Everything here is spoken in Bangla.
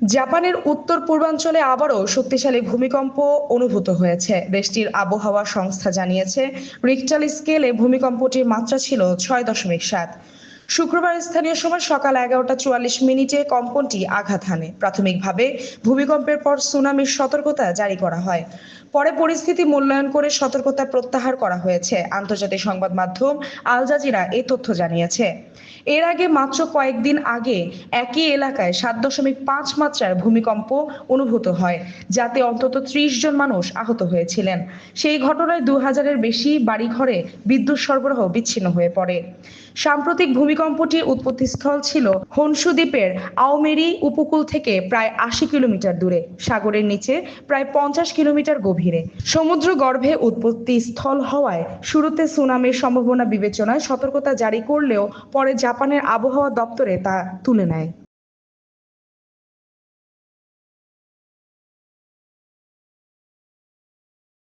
জাপানের উত্তর পূর্বাঞ্চলে আবারও শক্তিশালী ভূমিকম্প অনুভূত হয়েছে। দেশটির আবহাওয়া সংস্থা জানিয়েছে, রিক্টাল স্কেলে ভূমিকম্পটির মাত্রা ছিল ছয় দশমিক সাত। শুক্রবার স্থানীয় সময় সকাল এগারোটা চুয়াল্লিশ মিনিটে কম্পনটি আঘাত হানে। প্রাথমিকভাবে ভূমিকম্পের পর সুনামির সতর্কতা জারি করা হয়। পরে পরিস্থিতি মূল্যায়ন করে সতর্কতা প্রত্যাহার করা হয়েছে। আন্তর্জাতিক সংবাদ মাধ্যম আল জাজিরা এই তথ্য জানিয়েছে। এর আগে মাত্র কয়েকদিন আগে একই এলাকায় সাত দশমিক পাঁচ মাত্রার ভূমিকম্প অনুভূত হয়, যাতে অন্তত ত্রিশ জন মানুষ আহত হয়েছিলেন। সেই ঘটনায় দু হাজারের বেশি বাড়িঘরে বিদ্যুৎ সরবরাহ বিচ্ছিন্ন হয়ে পড়ে। সাম্প্রতিক ভূমিকম্পটির উৎপত্তিস্থল ছিল হনসু দ্বীপের আওমেরি উপকূল থেকে প্রায় আশি কিলোমিটার দূরে, সাগরের নিচে প্রায় পঞ্চাশ কিলোমিটার গভীরে। সমুদ্র গর্ভে উৎপত্তি স্থল হওয়ায় শুরুতে সুনামির সম্ভাবনা বিবেচনায় সতর্কতা জারি করলেও পরে জাপানের আবহাওয়া দপ্তরে তা তুলে নেয়।